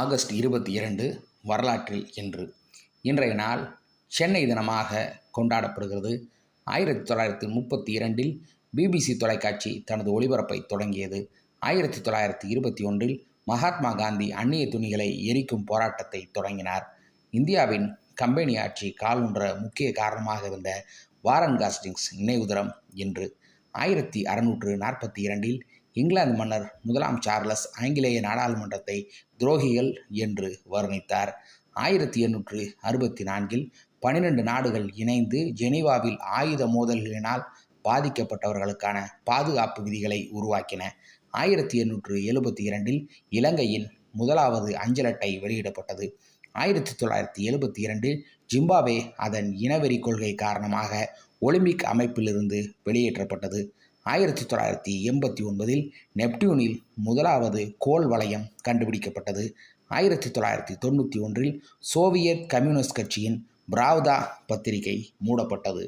August இருபத்தி இரண்டு வரலாற்றில் இன்று. இன்றைய நாள் சென்னை தினமாக கொண்டாடப்படுகிறது. ஆயிரத்தி தொள்ளாயிரத்தி முப்பத்தி இரண்டில் பிபிசி தொலைக்காட்சி தனது ஒளிபரப்பை தொடங்கியது. ஆயிரத்தி தொள்ளாயிரத்தி இருபத்தி ஒன்றில் மகாத்மா காந்தி அந்நிய துணிகளை எரிக்கும் போராட்டத்தை தொடங்கினார். இந்தியாவின் கம்பெனி ஆட்சி காலூன்ற முக்கிய காரணமாக இருந்த வாரன் காஸ்டிங்ஸ் நினைவுதரம் என்று இன்று. ஆயிரத்தி அறுநூற்று நாற்பத்தி இரண்டில் இங்கிலாந்து மன்னர் முதலாம் சார்லஸ் ஆங்கிலேய நாடாளுமன்றத்தை துரோகிகள் என்று வர்ணித்தார். ஆயிரத்தி எண்ணூற்று அறுபத்தி நான்கில் பனிரெண்டு நாடுகள் இணைந்து ஜெனீவாவில் ஆயுத மோதல்களினால் பாதிக்கப்பட்டவர்களுக்கான பாதுகாப்பு விதிகளை உருவாக்கின. ஆயிரத்தி எண்ணூற்று எழுபத்தி இரண்டில் இலங்கையின் முதலாவது அஞ்சல் அட்டை வெளியிடப்பட்டது. ஆயிரத்தி தொள்ளாயிரத்தி எழுபத்தி இரண்டில் ஜிம்பாவே அதன் இனவெறி கொள்கை காரணமாக ஒலிம்பிக் அமைப்பிலிருந்து வெளியேற்றப்பட்டது. ஆயிரத்தி தொள்ளாயிரத்தி எண்பத்தி ஒன்பதில் நெப்டியூனில் முதலாவது கோல் வளையம் கண்டுபிடிக்கப்பட்டது. ஆயிரத்தி தொள்ளாயிரத்தி தொண்ணூற்றி ஒன்றில் சோவியத் கம்யூனிஸ்ட் கட்சியின் பிராவ்தா பத்திரிகை மூடப்பட்டது.